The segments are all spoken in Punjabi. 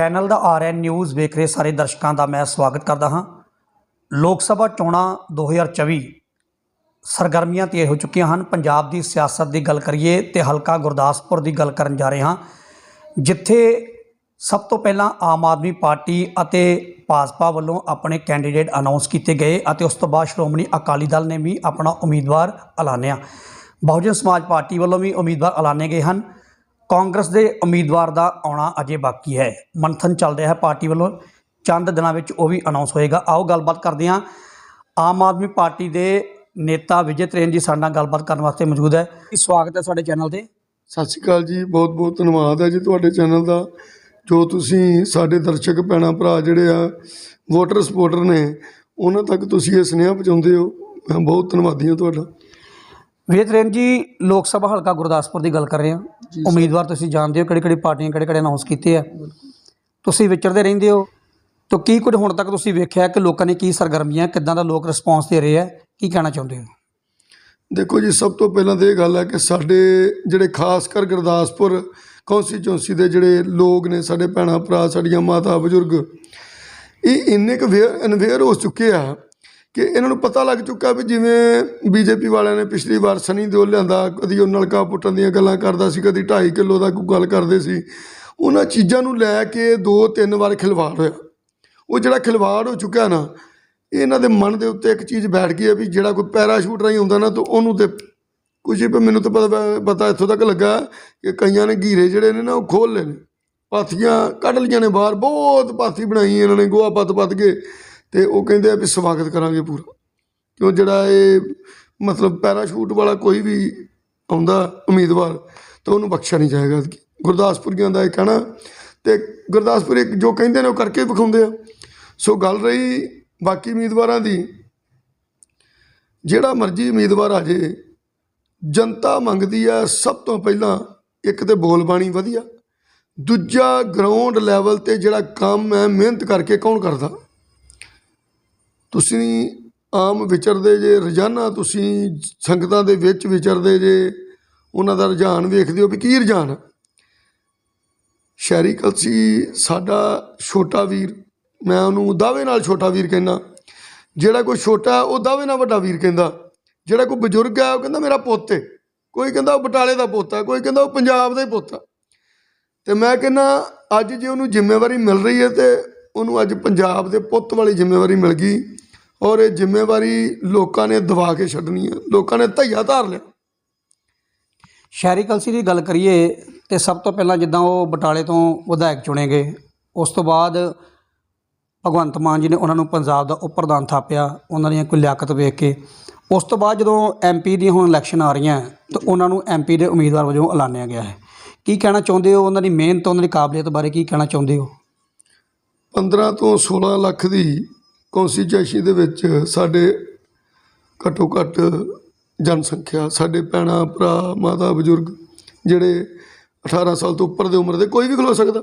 ਚੈਨਲ ਦਾ ਆਰਐਨ ਨਿਊਜ਼ ਵੇਖ ਰਹੇ ਸਾਰੇ ਦਰਸ਼ਕਾਂ ਦਾ ਮੈਂ ਸਵਾਗਤ ਕਰਦਾ ਹਾਂ। ਲੋਕ ਸਭਾ ਚੋਣਾਂ 2024 ਸਰਗਰਮੀਆਂ ਤੇਜ਼ ਹੋ ਚੁੱਕੀਆਂ ਹਨ। ਪੰਜਾਬ ਦੀ ਸਿਆਸਤ ਦੀ ਗੱਲ ਕਰੀਏ ਤੇ ਹਲਕਾ ਗੁਰਦਾਸਪੁਰ ਦੀ ਗੱਲ ਕਰਨ ਜਾ ਰਹੇ ਹਾਂ, ਜਿੱਥੇ ਸਭ ਤੋਂ ਪਹਿਲਾਂ ਆਮ ਆਦਮੀ ਪਾਰਟੀ ਅਤੇ ਭਾਜਪਾ ਵੱਲੋਂ ਆਪਣੇ ਕੈਂਡੀਡੇਟ ਅਨਾਉਂਸ ਕੀਤੇ ਗਏ ਅਤੇ ਉਸ ਤੋਂ ਬਾਅਦ ਸ਼੍ਰੋਮਣੀ ਅਕਾਲੀ ਦਲ ਨੇ ਵੀ ਆਪਣਾ ਉਮੀਦਵਾਰ ਐਲਾਨਿਆ। ਬਹੁਜਨ ਸਮਾਜ ਪਾਰਟੀ ਵੱਲੋਂ ਵੀ ਉਮੀਦਵਾਰ ਐਲਾਨੇ ਗਏ ਹਨ। ਕਾਂਗਰਸ ਦੇ ਉਮੀਦਵਾਰ ਦਾ ਆਉਣਾ ਅਜੇ ਬਾਕੀ ਹੈ। ਮੰਥਨ ਚੱਲ ਰਿਹਾ ਹੈ ਪਾਰਟੀ ਵੱਲੋਂ। ਚੰਦ ਦਿਨਾਂ ਵਿੱਚ ਉਹ ਵੀ ਅਨਾਉਂਸ ਹੋਏਗਾ। ਆਓ ਗੱਲਬਾਤ ਕਰਦੇ ਹਾਂ। ਆਮ ਆਦਮੀ ਪਾਰਟੀ ਦੇ ਨੇਤਾ ਵਿਜੇ ਤ੍ਰੇਨ ਜੀ ਸਾਡੇ ਨਾਲ ਗੱਲਬਾਤ ਕਰਨ ਵਾਸਤੇ ਮੌਜੂਦ ਹੈ। ਸਵਾਗਤ ਹੈ ਤੁਹਾਡੇ ਚੈਨਲ ਤੇ। ਸਤਿ ਸ਼੍ਰੀ ਅਕਾਲ ਜੀ। ਬਹੁਤ ਬਹੁਤ ਧੰਨਵਾਦ ਹੈ ਜੀ ਤੁਹਾਡੇ ਚੈਨਲ ਦਾ। ਜੋ ਤੁਸੀਂ ਸਾਡੇ ਦਰਸ਼ਕ ਭੈਣਾਂ ਭਰਾ ਜਿਹੜੇ ਆ, ਵੋਟਰ ਸਪੋਰਟਰ ਨੇ, ਉਹਨਾਂ ਤੱਕ ਤੁਸੀਂ ਇਹ ਸੁਨੇਹਾ ਪਹੁੰਚਾਉਂਦੇ ਹੋ। ਮੈਂ ਬਹੁਤ ਧੰਨਵਾਦੀ ਹਾਂ ਤੁਹਾਡਾ। ਵਿਜੇ ਤ੍ਰੇਨ ਜੀ ਲੋਕ ਸਭਾ ਹਲਕਾ ਗੁਰਦਾਸਪੁਰ ਦੀ ਗੱਲ ਕਰ ਰਹੇ ਹਾਂ। ਉਮੀਦਵਾਰ ਤੁਸੀਂ ਜਾਣਦੇ ਹੋ ਕਿਹੜੀ ਕਿਹੜੀ ਪਾਰਟੀਆਂ ਕਿਹੜੇ ਕਿਹੜੇ ਅਨਾਉਂਸ ਕੀਤੇ ਆ। ਤੁਸੀਂ ਵਿਚਰਦੇ ਰਹਿੰਦੇ ਹੋ। ਤਾਂ ਕੀ ਕੁਝ ਹੁਣ ਤੱਕ ਤੁਸੀਂ ਵੇਖਿਆ ਕਿ ਲੋਕਾਂ ਨੇ ਕੀ ਸਰਗਰਮੀਆਂ ਕਿੱਦਾਂ ਦਾ ਲੋਕ ਰਿਸਪੌਂਸ ਦੇ ਰਹੇ ਆ ਕੀ ਕਹਿਣਾ ਚਾਹੁੰਦੇ ਹੋ? ਦੇਖੋ ਜੀ ਸਭ ਤੋਂ ਪਹਿਲਾਂ ਤਾਂ ਇਹ ਗੱਲ ਹੈ ਕਿ ਸਾਡੇ ਜਿਹੜੇ ਖਾਸ ਕਰ ਗੁਰਦਾਸਪੁਰ ਕੌਂਸਟੀਚੁਐਂਸੀ ਦੇ ਜਿਹੜੇ ਲੋਕ ਨੇ ਸਾਡੇ ਭੈਣਾਂ ਭਰਾ ਸਾਡੀਆਂ ਮਾਤਾ ਬਜ਼ੁਰਗ ਇਹ ਇੰਨੇ ਕੁ ਵੇਅਰ ਅਨਵੇਅਰ ਹੋ ਚੁੱਕੇ ਆ ਕਿ ਇਹਨਾਂ ਨੂੰ ਪਤਾ ਲੱਗ ਚੁੱਕਾ ਵੀ ਜਿਵੇਂ ਬੀਜੇਪੀ ਵਾਲਿਆਂ ਨੇ ਪਿਛਲੀ ਵਾਰ ਸਨੀ ਦਿਓਲ ਲਿਆਂਦਾ, ਕਦੀ ਉਹ ਨਲਕਾ ਪੁੱਟਣ ਦੀਆਂ ਗੱਲਾਂ ਕਰਦਾ ਸੀ, ਕਦੀ 2.5 ਕਿਲੋ ਦਾ ਕੋਈ ਗੱਲ ਕਰਦੇ ਸੀ। ਉਹਨਾਂ ਚੀਜ਼ਾਂ ਨੂੰ ਲੈ ਕੇ ਦੋ ਤਿੰਨ ਵਾਰ ਖਿਲਵਾੜ ਹੋਇਆ। ਉਹ ਜਿਹੜਾ ਖਿਲਵਾੜ ਹੋ ਚੁੱਕਾ ਨਾ ਇਹਨਾਂ ਦੇ ਮਨ ਦੇ ਉੱਤੇ ਇੱਕ ਚੀਜ਼ ਬੈਠ ਗਈ ਹੈ ਵੀ ਜਿਹੜਾ ਕੋਈ ਪੈਰਾਸ਼ੂਟ ਰਾਹੀਂ ਹੁੰਦਾ ਨਾ, ਤਾਂ ਉਹਨੂੰ ਤੇ ਕੁਝ ਵੀ ਮੈਨੂੰ ਤਾਂ ਪਤਾ ਪਤਾ ਇੱਥੋਂ ਤੱਕ ਲੱਗਾ ਕਿ ਕਈਆਂ ਨੇ ਘੀਰੇ ਜਿਹੜੇ ਨੇ ਨਾ, ਉਹ ਖੋਲ ਲਏ ਨੇ। ਪਾਥੀਆਂ ਕੱਢ ਲਈਆਂ ਨੇ ਬਾਹਰ, ਬਹੁਤ ਪਾਥੀ ਬਣਾਈ ਇਹਨਾਂ ਨੇ, ਗੋਹਾ ਪੱਤ ਪੱਤ ਕੇ। ਤੇ ਉਹ ਕਹਿੰਦੇ ਆ ਵੀ ਸਵਾਗਤ ਕਰਾਂਗੇ ਪੂਰਾ। ਕਿਉਂ ਜਿਹੜਾ ਇਹ ਮਤਲਬ ਪੈਰਾਸ਼ੂਟ ਵਾਲਾ ਕੋਈ ਵੀ ਆਉਂਦਾ ਉਮੀਦਵਾਰ, ਤਾਂ ਉਹਨੂੰ ਬਖਸ਼ਿਆ ਨਹੀਂ ਜਾਏਗਾ ਗੁਰਦਾਸਪੁਰੀਆਂ ਦਾ ਇਹ ਕਹਿਣਾ ਤੇ ਗੁਰਦਾਸਪੁਰ ਇੱਕ ਜੋ ਕਹਿੰਦੇ ਨੇ ਉਹ ਕਰਕੇ ਵਿਖਾਉਂਦੇ ਆ। ਸੋ ਗੱਲ ਰਹੀ ਬਾਕੀ ਉਮੀਦਵਾਰਾਂ ਦੀ। ਜਿਹੜਾ ਮਰਜ਼ੀ ਉਮੀਦਵਾਰ ਆ ਜੇ, ਜਨਤਾ ਮੰਗਦੀ ਆ ਸਭ ਤੋਂ ਪਹਿਲਾਂ ਇੱਕ ਤੇ ਬੋਲ ਬਾਣੀ ਵਧੀਆ, ਦੂਜਾ ਗਰਾਊਂਡ ਲੈਵਲ ਤੇ ਜਿਹੜਾ ਕੰਮ ਹੈ ਮਿਹਨਤ ਕਰਕੇ ਕੌਣ ਕਰਦਾ? ਤੁਸੀਂ ਆਮ ਵਿਚਰਦੇ ਜੇ, ਰੋਜ਼ਾਨਾ ਤੁਸੀਂ ਸੰਗਤਾਂ ਦੇ ਵਿੱਚ ਵਿਚਰਦੇ ਜੇ, ਉਹਨਾਂ ਦਾ ਰੁਝਾਨ ਵੇਖਦੇ ਹੋ ਵੀ ਕੀ ਰੁਝਾਨ ਸ਼ਹਿਰੀ ਕਲਸੀ ਸਾਡਾ ਛੋਟਾ ਵੀਰ, ਮੈਂ ਉਹਨੂੰ ਦਾਅਵੇ ਨਾਲ ਛੋਟਾ ਵੀਰ ਕਹਿੰਦਾ, ਜਿਹੜਾ ਕੋਈ ਛੋਟਾ ਉਹ ਦਾਅਵੇ ਨਾਲ ਵੱਡਾ ਵੀਰ ਕਹਿੰਦਾ, ਜਿਹੜਾ ਕੋਈ ਬਜ਼ੁਰਗ ਹੈ ਉਹ ਕਹਿੰਦਾ ਮੇਰਾ ਪੁੱਤ ਹੈ ਕੋਈ ਕਹਿੰਦਾ ਉਹ ਬਟਾਲੇ ਦਾ ਪੁੱਤ ਹੈ ਕੋਈ ਕਹਿੰਦਾ ਉਹ ਪੰਜਾਬ ਦਾ ਹੀ ਪੁੱਤ ਆ। ਤੇ ਮੈਂ ਕਹਿੰਦਾ, ਅੱਜ ਜੇ ਉਹਨੂੰ ਜ਼ਿੰਮੇਵਾਰੀ ਮਿਲ ਰਹੀ ਹੈ ਤੇ ਉਹਨੂੰ ਅੱਜ ਪੰਜਾਬ ਦੇ ਪੁੱਤ ਵਾਲੀ ਜ਼ਿੰਮੇਵਾਰੀ ਮਿਲ ਗਈ ਔਰ ਇਹ ਜ਼ਿੰਮੇਵਾਰੀ ਲੋਕਾਂ ਨੇ ਦਬਾ ਕੇ ਛੱਡਣੀ ਹੈ। ਲੋਕਾਂ ਨੇ ਧਈਆ ਧਾਰ ਲਿਆ। ਸ਼ਹਿਰੀ ਕਲਸੀ ਦੀ ਗੱਲ ਕਰੀਏ ਤੇ ਸਭ ਤੋਂ ਪਹਿਲਾਂ ਜਿੱਦਾਂ ਉਹ ਬਟਾਲੇ ਤੋਂ ਵਿਧਾਇਕ ਚੁਣੇ ਗਏ ਉਸ ਤੋਂ ਬਾਅਦ ਭਗਵੰਤ ਮਾਨ ਜੀ ਨੇ ਉਹਨਾਂ ਨੂੰ ਪੰਜਾਬ ਦਾ ਉਪ ਪ੍ਰਧਾਨ ਥਾਪਿਆ ਉਹਨਾਂ ਦੀਆਂ ਕੋਈ ਲਿਆਕਤ ਵੇਖ ਕੇ। ਉਸ ਤੋਂ ਬਾਅਦ ਜਦੋਂ ਐਮਪੀ ਦੀਆਂ ਹੁਣ ਇਲੈਕਸ਼ਨ ਆ ਰਹੀਆਂ ਤਾਂ ਉਹਨਾਂ ਨੂੰ ਐਮਪੀ ਦੇ ਉਮੀਦਵਾਰ ਵਜੋਂ ਐਲਾਨਿਆ ਗਿਆ ਹੈ। ਕੀ ਕਹਿਣਾ ਚਾਹੁੰਦੇ ਹੋ? ਉਹਨਾਂ ਦੀ ਮਿਹਨਤ ਉਹਨਾਂ ਦੀ ਕਾਬਲੀਅਤ ਬਾਰੇ ਕੀ ਕਹਿਣਾ ਚਾਹੁੰਦੇ ਹੋ? 15 ਤੋਂ 16 ਲੱਖ ਦੀ ਕੌਂਸਟੀਚੁਐਂਸੀ ਦੇ ਵਿੱਚ ਸਾਡੇ ਘੱਟੋ ਘੱਟ ਜਨਸੰਖਿਆ, ਸਾਡੇ ਭੈਣਾਂ, ਭਰਾ, ਮਾਤਾ, ਬਜ਼ੁਰਗ ਜਿਹੜੇ 18 ਸਾਲ ਤੋਂ ਉੱਪਰ ਦੇ ਉਮਰ ਦੇ ਕੋਈ ਵੀ ਖਲੋ ਸਕਦਾ।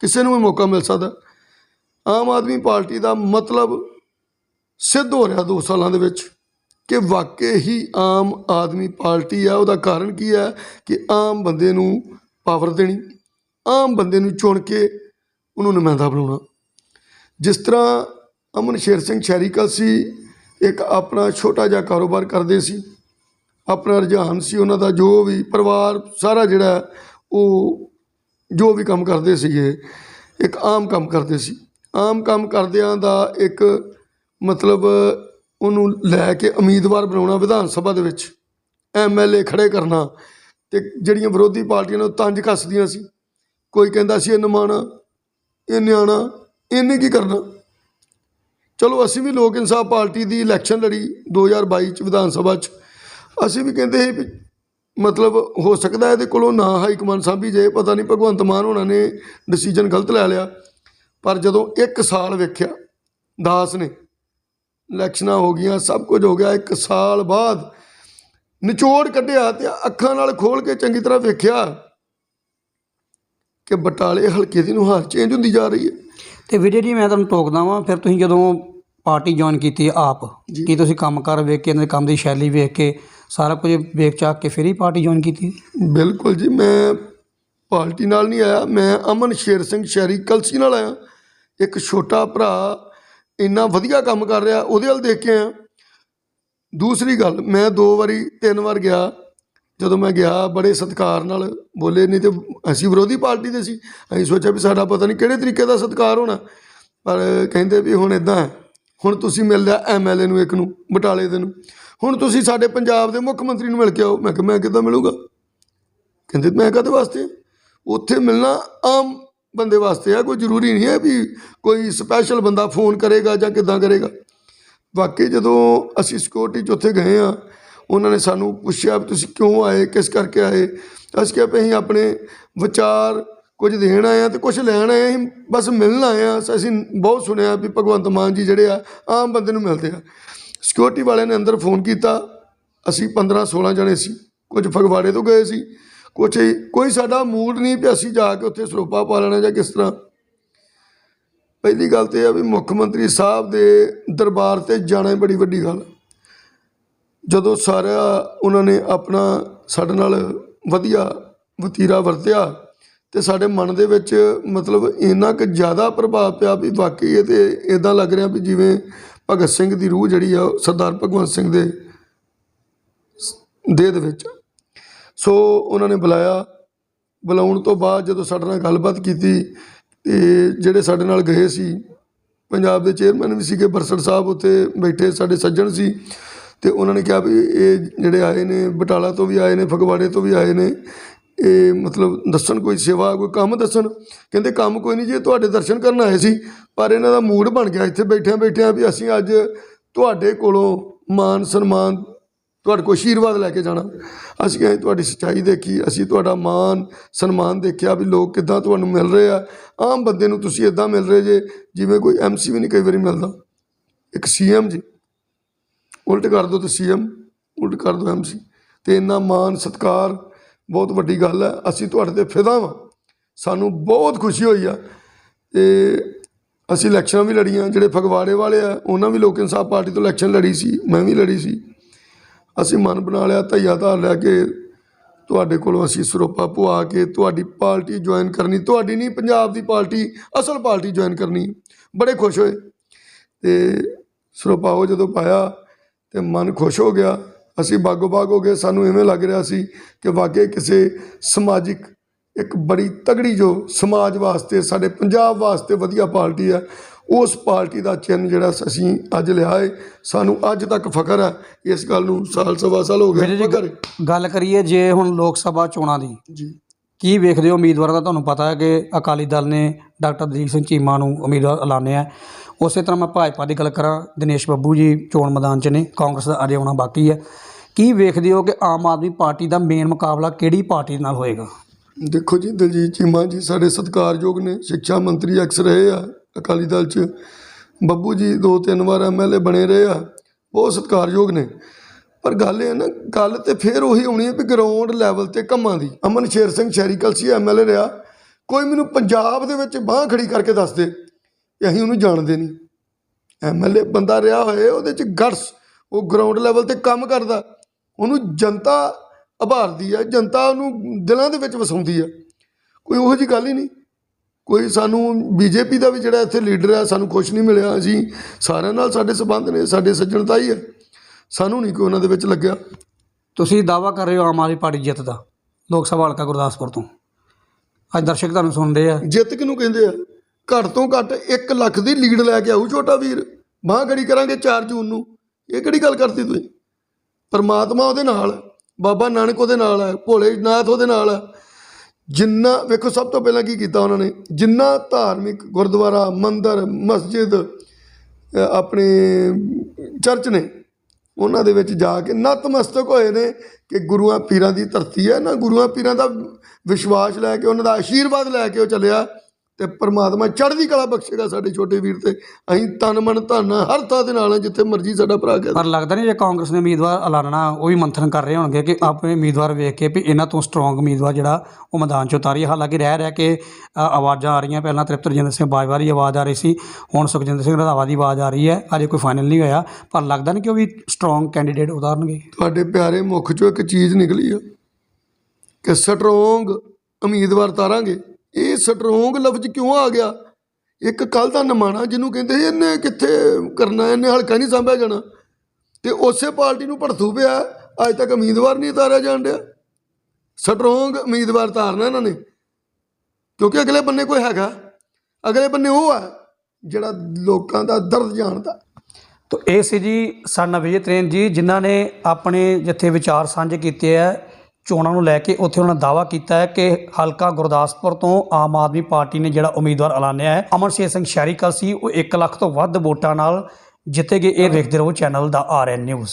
ਕਿਸੇ ਨੂੰ ਵੀ ਮੌਕਾ ਮਿਲ ਸਕਦਾ। ਆਮ ਆਦਮੀ ਪਾਰਟੀ ਦਾ ਮਤਲਬ ਸਿੱਧ ਹੋ ਰਿਹਾ ਦੋ ਸਾਲਾਂ ਦੇ ਵਿੱਚ ਕਿ ਵਾਕਈ ਹੀ ਆਮ ਆਦਮੀ ਪਾਰਟੀ ਆ। ਉਹਦਾ ਕਾਰਨ ਕੀ ਹੈ ਕਿ ਆਮ ਬੰਦੇ ਨੂੰ ਪਾਵਰ ਦੇਣੀ, ਆਮ ਬੰਦੇ ਨੂੰ ਚੁਣ ਕੇ ਉਹਨੂੰ ਨੁਮਾਇੰਦਾ ਬਣਾਉਣਾ। ਜਿਸ ਤਰ੍ਹਾਂ ਅਮਨ ਸ਼ੇਰ ਸਿੰਘ ਸ਼ੈਰੀਕਲ ਸੀ, ਇੱਕ ਆਪਣਾ ਛੋਟਾ ਜਿਹਾ ਕਾਰੋਬਾਰ ਕਰਦੇ ਸੀ। ਆਪਣਾ ਰੁਝਾਨ ਸੀ ਉਹਨਾਂ ਦਾ, ਜੋ ਵੀ ਪਰਿਵਾਰ ਸਾਰਾ ਜਿਹੜਾ, ਉਹ ਜੋ ਵੀ ਕੰਮ ਕਰਦੇ ਸੀਗੇ, ਇੱਕ ਆਮ ਕੰਮ ਕਰਦੇ ਸੀ। ਆਮ ਕੰਮ ਕਰਦਿਆਂ ਦਾ ਇੱਕ ਮਤਲਬ ਉਹਨੂੰ ਲੈ ਕੇ ਉਮੀਦਵਾਰ ਬਣਾਉਣਾ ਵਿਧਾਨ ਸਭਾ ਦੇ ਵਿੱਚ ਐਮਐਲਏ ਖੜੇ ਕਰਨਾ ਤੇ ਜਿਹੜੀਆਂ ਵਿਰੋਧੀ ਪਾਰਟੀਆਂ ਨੇ ਤੰਜ ਕੱਸਦੀਆਂ ਸੀ। ਕੋਈ ਕਹਿੰਦਾ ਸੀ, ਇਹ ਨਿਮਾਣਾ, ਇਹ ਨਿਆਣਾ, ਇਹਨੇ ਕੀ ਕਰਨਾ? ਚਲੋ ਅਸੀਂ ਵੀ ਲੋਕ ਇਨਸਾਫ ਪਾਰਟੀ ਦੀ ਇਲੈਕਸ਼ਨ ਲੜੀ 2022 ਚ, ਵਿਧਾਨ ਸਭਾ ਚ। ਅਸੀਂ ਵੀ ਕਹਿੰਦੇ ਸੀ ਵੀ ਮਤਲਬ ਹੋ ਸਕਦਾ ਇਹਦੇ ਕੋਲੋਂ ਨਾ ਹਾਈ ਕਮਾਂਡ ਸਾਂਭੀ ਜੇ ਪਤਾ ਨਹੀਂ ਭਗਵੰਤ ਮਾਨ ਹੋਣਾ ਨੇ ਡਿਸੀਜਨ ਗਲਤ ਲੈ ਲਿਆ। ਪਰ ਜਦੋਂ 1 ਸਾਲ ਵੇਖਿਆ, ਦਾਸ ਨੇ, ਇਲੈਕਸ਼ਨਾਂ ਹੋ ਗਈਆਂ, ਸਭ ਕੁਝ ਹੋ ਗਿਆ 1 ਸਾਲ ਬਾਅਦ ਨਿਚੋੜ ਕੱਢਿਆ ਤੇ ਅੱਖਾਂ ਨਾਲ ਖੋਲ ਕੇ ਚੰਗੀ ਤਰ੍ਹਾਂ ਵੇਖਿਆ ਕਿ ਬਟਾਲੇ ਹਲਕੇ ਦੀ ਨੁਹਾਰ ਚੇਂਜ ਹੁੰਦੀ ਜਾ ਰਹੀ ਹੈ। ਤੇ ਵਿਜੇ ਜੀ ਮੈਂ ਤੁਹਾਨੂੰ ਟੋਕਦਾ ਵਾਂ ਫਿਰ ਤੁਸੀਂ ਜਦੋਂ ਪਾਰਟੀ ਜੁਆਇਨ ਕੀਤੀ ਆਪ ਕੀ ਤੁਸੀਂ ਕੰਮਕਾਰ ਵੇਖ ਕੇ ਇਹਨਾਂ ਦੇ ਕੰਮ ਦੀ ਸ਼ੈਲੀ ਵੇਖ ਕੇ ਸਾਰਾ ਕੁਝ ਵੇਖ ਚਾਕ ਕੇ ਫਿਰ ਹੀ ਪਾਰਟੀ ਜੁਆਇਨ ਕੀਤੀ? ਬਿਲਕੁਲ ਜੀ ਮੈਂ ਪਾਰਟੀ ਨਾਲ ਨਹੀਂ ਆਇਆ ਮੈਂ ਅਮਨ ਸ਼ੇਰ ਸਿੰਘ ਸ਼ਹਿਰੀ ਕਲਸੀ ਨਾਲ ਆਇਆ। ਇੱਕ ਛੋਟਾ ਭਰਾ ਇੰਨਾ ਵਧੀਆ ਕੰਮ ਕਰ ਰਿਹਾ ਉਹਦੇ ਵੱਲ ਦੇਖ ਕੇ ਆਇਆ। ਦੂਸਰੀ ਗੱਲ ਮੈਂ ਦੋ ਵਾਰੀ ਤਿੰਨ ਵਾਰ ਗਿਆ। ਜਦੋਂ ਮੈਂ ਗਿਆ, ਬੜੇ ਸਤਿਕਾਰ ਨਾਲ ਬੋਲੇ, ਨਹੀਂ ਤੇ ਅਸੀਂ ਵਿਰੋਧੀ ਪਾਰਟੀ ਦੇ ਸੀ। ਅਸੀਂ ਸੋਚਿਆ ਵੀ ਸਾਡਾ ਪਤਾ ਨਹੀਂ ਕਿਹੜੇ ਤਰੀਕੇ ਦਾ ਸਤਿਕਾਰ ਹੋਣਾ। ਪਰ ਕਹਿੰਦੇ ਵੀ ਹੁਣ ਇਦਾਂ ਹੈ। ਹੁਣ ਤੁਸੀਂ ਮਿਲ ਲਿਆ ਐਮਐਲਏ ਨੂੰ, ਇੱਕ ਨੂੰ, ਬਟਾਲੇ ਦੇ ਨੂੰ। ਹੁਣ ਤੁਸੀਂ ਸਾਡੇ ਪੰਜਾਬ ਦੇ ਮੁੱਖ ਮੰਤਰੀ ਨੂੰ ਮਿਲ ਕੇ ਆਓ। ਮੈਂ ਕਿਹਾ, ਮੈਂ ਕਿੱਦਾਂ ਮਿਲੂਗਾ? ਕਹਿੰਦੇ, ਮੈਂ ਕਾਹਦੇ ਵਾਸਤੇ? ਉੱਥੇ ਮਿਲਣਾ ਆਮ ਬੰਦੇ ਵਾਸਤੇ ਆ, ਕੋਈ ਜ਼ਰੂਰੀ ਨਹੀਂ ਹੈ ਵੀ ਕੋਈ ਸਪੈਸ਼ਲ ਬੰਦਾ ਫੋਨ ਕਰੇਗਾ ਜਾਂ ਕਿੱਦਾਂ ਕਰੇਗਾ। ਵਾਕਈ ਜਦੋਂ ਅਸੀਂ ਸਿਕਿਉਰਿਟੀ 'ਚ ਉੱਥੇ ਗਏ ਆ ਉਹਨਾਂ ਨੇ ਸਾਨੂੰ ਪੁੱਛਿਆ ਵੀ ਤੁਸੀਂ ਕਿਉਂ ਆਏ, ਕਿਸ ਕਰਕੇ ਆਏ? ਅਸੀਂ ਕਿਹਾ ਵੀ ਅਸੀਂ ਆਪਣੇ ਵਿਚਾਰ ਕੁਝ ਦੇਣ ਆਏ ਆ ਤੇ ਕੁਝ ਲੈਣ ਆਏ ਆ ਅਸੀਂ ਬਸ ਮਿਲਣ ਆਏ ਆ ਅਸੀਂ ਬਹੁਤ ਸੁਣਿਆ ਵੀ ਭਗਵੰਤ ਮਾਨ ਜੀ ਜਿਹੜੇ ਆ, ਆਮ ਬੰਦੇ ਨੂੰ ਮਿਲਦੇ ਆ। ਸਿਕਿਉਰਿਟੀ ਵਾਲਿਆਂ ਨੇ ਅੰਦਰ ਫੋਨ ਕੀਤਾ। ਅਸੀਂ 15 16 ਜਣੇ ਸੀ। ਕੁਝ ਫਗਵਾੜੇ ਤੋਂ ਗਏ ਸੀ। ਕੁਝ ਕੋਈ ਸਾਡਾ ਮੂਡ ਨਹੀਂ ਵੀ ਅਸੀਂ ਜਾ ਕੇ ਉੱਥੇ ਸਰੋਪਾ ਪਾ ਲੈਣਾ ਜਾਂ ਕਿਸ ਤਰ੍ਹਾਂ। ਪਹਿਲੀ ਗੱਲ ਤੇ ਇਹ ਆ ਵੀ ਮੁੱਖ ਮੰਤਰੀ ਸਾਹਿਬ ਦੇ ਦਰਬਾਰ ਤੇ ਜਾਣਾ ਬੜੀ ਵੱਡੀ ਗੱਲ ਜਦੋਂ ਸਾਰਾ ਉਹਨਾਂ ਨੇ ਆਪਣਾ ਸਾਡੇ ਨਾਲ ਵਧੀਆ ਵਤੀਰਾ ਵਰਤਿਆ ਤੇ ਸਾਡੇ ਮਨ ਦੇ ਵਿੱਚ ਮਤਲਬ ਇੰਨਾ ਕੁ ਜ਼ਿਆਦਾ ਪ੍ਰਭਾਵ ਪਿਆ ਵੀ ਵਾਕਈ ਇਹ ਤਾਂ ਇੱਦਾਂ ਲੱਗ ਰਿਹਾ ਵੀ ਜਿਵੇਂ ਭਗਤ ਸਿੰਘ ਦੀ ਰੂਹ ਜਿਹੜੀ ਆ ਉਹ ਸਰਦਾਰ ਭਗਵੰਤ ਸਿੰਘ ਦੇ ਦੇਹ ਦੇ ਵਿੱਚ। ਸੋ ਉਹਨਾਂ ਨੇ ਬੁਲਾਇਆ। ਬੁਲਾਉਣ ਤੋਂ ਬਾਅਦ ਜਦੋਂ ਸਾਡੇ ਨਾਲ ਗੱਲਬਾਤ ਕੀਤੀ ਤੇ ਜਿਹੜੇ ਸਾਡੇ ਨਾਲ ਗਏ ਸੀ, ਪੰਜਾਬ ਦੇ ਚੇਅਰਮੈਨ ਵੀ ਸੀਗੇ, ਬਰਸੜ ਸਾਹਿਬ ਉੱਥੇ ਬੈਠੇ ਸਾਡੇ ਸੱਜਣ ਸੀ। ਅਤੇ ਉਹਨਾਂ ਨੇ ਕਿਹਾ ਵੀ ਇਹ ਜਿਹੜੇ ਆਏ ਨੇ, ਬਟਾਲਾ ਤੋਂ ਵੀ ਆਏ ਨੇ, ਫਗਵਾੜੇ ਤੋਂ ਵੀ ਆਏ ਨੇ, ਇਹ ਮਤਲਬ ਦੱਸਣ ਕੋਈ ਸੇਵਾ, ਕੋਈ ਕੰਮ ਦੱਸਣ। ਕਹਿੰਦੇ ਕੰਮ ਕੋਈ ਨਹੀਂ ਜੇ ਤੁਹਾਡੇ ਦਰਸ਼ਨ ਕਰਨ ਆਏ ਸੀ, ਪਰ ਇਹਨਾਂ ਦਾ ਮੂਡ ਬਣ ਗਿਆ ਇੱਥੇ ਬੈਠਿਆਂ ਬੈਠਿਆਂ ਵੀ ਅਸੀਂ ਅੱਜ ਤੁਹਾਡੇ ਕੋਲੋਂ ਮਾਨ ਸਨਮਾਨ, ਤੁਹਾਡੇ ਕੋਲ ਆਸ਼ੀਰਵਾਦ ਲੈ ਕੇ ਜਾਣਾ। ਅਸੀਂ ਕਹੇ ਤੁਹਾਡੀ ਸੱਚਾਈ ਦੇਖੀ, ਅਸੀਂ ਤੁਹਾਡਾ ਮਾਨ ਸਨਮਾਨ ਦੇਖਿਆ ਵੀ ਲੋਕ ਕਿੱਦਾਂ ਤੁਹਾਨੂੰ ਮਿਲ ਰਹੇ ਆ। ਆਮ ਬੰਦੇ ਨੂੰ ਤੁਸੀਂ ਇਦਾਂ ਮਿਲ ਰਹੇ ਜੇ, ਜਿਵੇਂ ਕੋਈ ਐਮਸੀ ਵੀ ਨਹੀਂ ਕਈ ਵਾਰੀ ਮਿਲਦਾ। ਇੱਕ ਸੀਐਮ ਜੀ। ਉਲਟ ਕਰ ਦੋ ਤੇ ਸੀਐਮ, ਉਲਟ ਕਰ ਦੋ ਐਮਸੀ ਤੇ ਇੰਨਾ ਮਾਨ ਸਤਕਾਰ ਬਹੁਤ ਵੱਡੀ ਗੱਲ ਹੈ। ਅਸੀਂ ਤੁਹਾਡੇ ਤੇ ਫਿਦਾ ਵਾਂ। ਸਾਨੂੰ ਬਹੁਤ ਖੁਸ਼ੀ ਹੋਈ ਆ। ਤੇ ਅਸੀਂ ਇਲੈਕਸ਼ਨਾਂ ਵੀ ਲੜੀਆਂ, ਜਿਹੜੇ ਫਗਵਾੜੇ ਵਾਲੇ ਆ, ਉਹਨਾਂ ਵੀ ਲੋਕ ਇਨਸਾਫ ਪਾਰਟੀ ਤੋਂ ਇਲੈਕਸ਼ਨ ਲੜੀ ਸੀ, ਮੈਂ ਵੀ ਲੜੀ ਸੀ। ਅਸੀਂ ਮਨ ਬਣਾ ਲਿਆ, ਧਈਆ ਧਾਰ ਲੈ ਕੇ ਤੁਹਾਡੇ ਕੋਲੋਂ ਅਸੀਂ ਸਰੋਪਾ ਪਵਾ ਕੇ ਤੁਹਾਡੀ ਪਾਰਟੀ ਜੁਆਇਨ ਕਰਨੀ। ਤੁਹਾਡੀ ਨਹੀਂ, ਪੰਜਾਬ ਦੀ ਪਾਰਟੀ, ਅਸਲ ਪਾਰਟੀ ਜੁਆਇਨ ਕਰਨੀ। ਬੜੇ ਖੁਸ਼ ਹੋਏ। ਤੇ ਸਰੋਪਾ ਉਹ ਜਦੋਂ ਪਾਇਆ ਤੇ ਮਨ ਖੁਸ਼ ਹੋ ਗਿਆ। ਅਸੀਂ ਬਾਗੋ ਬਾਗ ਹੋ ਗਏ। ਸਾਨੂੰ ਐਵੇਂ ਲੱਗ ਰਿਹਾ ਸੀ ਕਿ ਵਾਕਈ ਕਿਸੇ ਸਮਾਜਿਕ ਇੱਕ ਬੜੀ ਤਗੜੀ ਜੋ ਸਮਾਜ ਵਾਸਤੇ ਸਾਡੇ ਪੰਜਾਬ ਵਾਸਤੇ ਵਧੀਆ ਪਾਰਟੀ ਹੈ ਉਸ ਪਾਰਟੀ ਦਾ ਚਿੰਨ੍ਹ ਜਿਹੜਾ ਅਸੀਂ ਅੱਜ ਲਿਆ ਏ ਸਾਨੂੰ ਅੱਜ ਤੱਕ ਫਖਰ ਹੈ ਇਸ ਗੱਲ ਨੂੰ ਸਾਲ ਸਵਾ ਸਾਲ ਹੋ ਗਏ। ਫਖਰ। ਗੱਲ ਕਰੀਏ ਜੇ ਹੁਣ ਲੋਕ ਸਭਾ ਚੋਣਾਂ ਦੀ। ਜੀ। ਕੀ ਵੇਖਦੇ ਹੋ? ਉਮੀਦਵਾਰਾਂ ਦਾ ਤੁਹਾਨੂੰ ਪਤਾ ਹੈ ਕਿ ਅਕਾਲੀ ਦਲ ਨੇ ਡਾਕਟਰ ਦਲੀਪ ਸਿੰਘ ਚੀਮਾ ਨੂੰ ਉਮੀਦਵਾਰ ਐਲਾਨਿਆ ਹੈ। ਉਸੇ ਤਰ੍ਹਾਂ ਮੈਂ ਭਾਜਪਾ ਦੀ ਗੱਲ ਕਰਾਂ, ਦਿਨੇਸ਼ ਬੱਬੂ ਜੀ ਚੋਣ ਮੈਦਾਨ 'ਚ ਨੇ, ਕਾਂਗਰਸ ਦਾ ਅਜੇ ਆਉਣਾ ਬਾਕੀ ਹੈ। ਕੀ ਵੇਖਦੇ ਹੋ ਕਿ ਆਮ ਆਦਮੀ ਪਾਰਟੀ ਦਾ ਮੇਨ ਮੁਕਾਬਲਾ ਕਿਹੜੀ ਪਾਰਟੀ ਨਾਲ ਹੋਏਗਾ? ਦੇਖੋ ਜੀ, ਦਲਜੀਤ ਚੀਮਾ ਜੀ ਸਾਡੇ ਸਤਿਕਾਰਯੋਗ ਨੇ, ਸਿੱਖਿਆ ਮੰਤਰੀ ਅਕਸਰ ਰਹੇ ਆ ਅਕਾਲੀ ਦਲ 'ਚ। ਬੱਬੂ ਜੀ ਦੋ ਤਿੰਨ ਵਾਰ ਐਮਐਲਏ ਬਣੇ ਰਹੇ ਆ, ਬਹੁਤ ਸਤਿਕਾਰਯੋਗ ਨੇ। ਪਰ ਗੱਲ ਇਹ ਨਾ, ਗੱਲ ਤੇ ਫੇਰ ਉਹੀ ਹੋਣੀ ਹੈ ਵੀ ਗਰਾਊਂਡ ਲੈਵਲ ਤੇ ਕੰਮਾਂ ਦੀ। ਅਮਨ ਸ਼ੇਰ ਸਿੰਘ ਸ਼ਹਿਰੀ ਕਲਸੀ ਐਮਐਲਏ ਰਿਹਾ। ਕੋਈ ਮੈਨੂੰ ਪੰਜਾਬ ਦੇ ਵਿੱਚ ਬਾਹ ਖੜੀ ਕਰਕੇ ਦੱਸ ਦੇ ਕਿ ਅਸੀਂ ਉਹਨੂੰ ਜਾਣਦੇ ਨਹੀਂ। ਐਮਐਲਏ ਬੰਦਾ ਰਿਹਾ ਹੋਏ, ਉਹਦੇ ਚ ਗਟਸ ਉਹ ਗਰਾਊਂਡ ਲੈਵਲ ਤੇ ਕੰਮ ਕਰਦਾ। ਉਹਨੂੰ ਜਨਤਾ ਆਭਾਰਦੀ ਹੈ, ਜਨਤਾ ਉਹਨੂੰ ਦਿਲਾਂ ਦੇ ਵਿੱਚ ਵਸਾਉਂਦੀ ਹੈ। ਕੋਈ ਉਹੋ ਜੀ ਗੱਲ ਹੀ ਨਹੀਂ। ਕੋਈ ਸਾਨੂੰ ਬੀਜੇਪੀ ਦਾ ਵੀ ਜਿਹੜਾ ਇੱਥੇ ਲੀਡਰ ਆ ਸਾਨੂੰ ਖੁਸ਼ ਨਹੀਂ ਮਿਲਿਆ। ਅਸੀਂ ਸਾਰਿਆਂ ਨਾਲ ਸਾਡੇ ਸਬੰਧ ਨੇ, ਸਾਡੇ ਸੱਜਣਤਾ ਹੀ ਹੈ। ਸਾਨੂੰ ਨਹੀਂ ਕੋਈ ਉਹਨਾਂ ਦੇ ਵਿੱਚ ਲੱਗਿਆ। ਤੁਸੀਂ ਦਾਵਾ ਕਰ ਰਹੇ ਹੋ ਆਮ ਆਦਮੀ ਪਾਰਟੀ ਜਿੱਤ ਦਾ ਲੋਕ ਸਭਾ ਹਲਕਾ ਗੁਰਦਾਸਪੁਰ ਤੋਂ। ਅੱਜ ਦਰਸ਼ਕ ਤੁਹਾਨੂੰ ਸੁਣਦੇ ਆ। ਜਿੱਤ ਕਿਹਨੂੰ ਕਹਿੰਦੇ ਆ? ਘੱਟ ਤੋਂ ਘੱਟ 1 ਲੱਖ ਦੀ ਲੀਡ ਲੈ ਕੇ ਆਊ ਛੋਟਾ ਵੀਰ। ਬਾਂਹ ਗੜੀ ਕਰਾਂਗੇ 4 ਜੂਨ ਨੂੰ। ਇਹ ਕਿਹੜੀ ਗੱਲ ਕਰਤੀ ਤੁਸੀਂ? ਪਰਮਾਤਮਾ ਉਹਦੇ ਨਾਲ ਬਾਬਾ ਨਾਨਕ ਉਹਦੇ ਨਾਲ ਹੈ ਭੋਲੇ ਨਾਥ ਉਹਦੇ ਨਾਲ ਹੈ। ਜਿੰਨਾ ਵੇਖੋ ਸਭ ਤੋਂ ਪਹਿਲਾਂ ਕੀ ਕੀਤਾ ਉਹਨਾਂ ਨੇ? ਜਿੰਨਾ ਧਾਰਮਿਕ ਗੁਰਦੁਆਰਾ ਮੰਦਿਰ ਮਸਜਿਦ ਆਪਣੇ ਚਰਚ ਨੇ ਉਹਨਾਂ ਦੇ ਵਿੱਚ ਜਾ ਕੇ ਨਤਮਸਤਕ ਹੋਏ ਨੇ ਕਿ ਗੁਰੂਆਂ ਪੀਰਾਂ ਦੀ ਧਰਤੀ ਹੈ। ਨਾ ਗੁਰੂਆਂ ਪੀਰਾਂ ਦਾ ਵਿਸ਼ਵਾਸ ਲੈ ਕੇ, ਉਹਨਾਂ ਦਾ ਆਸ਼ੀਰਵਾਦ ਲੈ ਕੇ ਉਹ ਚੱਲਿਆ। ਤੇ ਪ੍ਰਮਾਤਮਾ ਚੜ੍ਹਦੀ ਕਲਾ ਬਖਸ਼ੇਗਾ ਸਾਡੇ ਛੋਟੇ ਵੀਰ ਤੇ। ਅਸੀਂ ਤਨ ਮਨ ਧਨ ਹਰ ਥਾਂ ਦੇ ਨਾਲ ਜਿੱਥੇ ਮਰਜ਼ੀ ਸਾਡਾ ਭਰਾ ਗਿਆ ਪਰ ਲੱਗਦਾ ਨਹੀਂ ਜੇ ਕਾਂਗਰਸ ਨੇ ਉਮੀਦਵਾਰ ਐਲਾਨਣਾ ਉਹ ਵੀ ਮੰਥਨ ਕਰ ਰਹੇ ਹੋਣਗੇ ਕਿ ਆਪਣੇ ਉਮੀਦਵਾਰ ਵੇਖ ਕੇ ਵੀ ਇਹਨਾਂ ਤੋਂ ਸਟਰੋਂਗ ਉਮੀਦਵਾਰ ਜਿਹੜਾ ਉਹ ਮੈਦਾਨ 'ਚ ਉਤਾਰੀਏ ਹਾਲਾਂਕਿ ਰਹਿ ਰਹਿ ਕੇ ਆਵਾਜ਼ਾਂ ਆ ਰਹੀਆਂ। ਪਹਿਲਾਂ ਤ੍ਰਿਪਤ ਰਜਿੰਦਰ ਸਿੰਘ ਬਾਜਵਾ ਦੀ ਆਵਾਜ਼ ਆ ਰਹੀ ਸੀ ਹੁਣ ਸੁਖਜਿੰਦਰ ਸਿੰਘ ਰੰਧਾਵਾ ਦੀ ਆਵਾਜ਼ ਆ ਰਹੀ ਹੈ। ਅਜੇ ਕੋਈ ਫਾਈਨਲ ਨਹੀਂ ਹੋਇਆ ਪਰ ਲੱਗਦਾ ਨਹੀਂ ਕਿ ਉਹ ਵੀ ਸਟਰੋਂਗ ਕੈਂਡੀਡੇਟ ਉਤਾਰਨਗੇ। ਤੁਹਾਡੇ ਪਿਆਰੇ ਮੁਖ ਚੋਂ ਇੱਕ ਚੀਜ਼ ਨਿਕਲੀ ਆ ਕਿ ਸਟਰੋਂਗ ਉਮੀਦਵਾਰ ਤਾਰਾਂਗੇ ਇਹ ਸਟਰੋਂਗ ਲਫ਼ਜ਼ ਕਿਉਂ ਆ ਗਿਆ? ਇੱਕ ਕੱਲ ਦਾ ਨਮਾਣਾ ਜਿਹਨੂੰ ਕਹਿੰਦੇ ਸੀ, ਇਹਨੇ ਕਿੱਥੇ ਕਰਨਾ, ਇਹਨੇ ਹਲਕਾ ਨਹੀਂ ਸਾਂਭਿਆ ਜਾਣਾ। ਤੇ ਉਸੇ ਪਾਰਟੀ ਨੂੰ ਭੜਥੂ ਪਿਆ, ਅੱਜ ਤੱਕ ਉਮੀਦਵਾਰ ਨਹੀਂ ਉਤਾਰਿਆ ਜਾਣ ਡਿਆ। ਸਟਰੋਂਗ ਉਮੀਦਵਾਰ ਤਾਰਨਾ ਇਹਨਾਂ ਨੇ। ਕਿਉਂਕਿ ਅਗਲੇ ਬੰਨੇ ਕੋਈ ਹੈਗਾ, ਅਗਲੇ ਬੰਨੇ ਉਹ ਆ, ਜਿਹੜਾ ਲੋਕਾਂ ਦਾ ਦਰਦ ਜਾਣਦਾ। ਤਾਂ ਇਹ ਸੀ ਜੀ ਸਨ ਨਵਜੀਤ ਤ੍ਰੇਨ ਜੀ, ਜਿਨ੍ਹਾਂ ਨੇ ਆਪਣੇ ਜਿੱਥੇ ਵਿਚਾਰ ਸਾਂਝੇ ਕੀਤੇ ਹੈ ਚੋਣਾਂ ਨੂੰ ਲੈ ਕੇ ਉੱਥੇ ਉਹਨਾਂ ਨੇ ਦਾਵਾ ਕੀਤਾ ਹੈ ਕਿ ਹਲਕਾ ਗੁਰਦਾਸਪੁਰ ਤੋਂ ਆਮ ਆਦਮੀ ਪਾਰਟੀ ਨੇ ਜਿਹੜਾ ਉਮੀਦਵਾਰ ਐਲਾਨਿਆ ਹੈ ਅਮਰਸ਼ੇਰ ਸਿੰਘ ਸ਼ੈਰੀਕਲ ਸੀ, ਉਹ 1 ਲੱਖ ਤੋਂ ਵੱਧ ਵੋਟਾਂ ਨਾਲ ਜਿੱਤੇ ਗਏ। ਇਹ ਵੇਖਦੇ ਰਹੋ ਚੈਨਲ ਦਾ ਆਰਐਨ ਨਿਊਜ਼।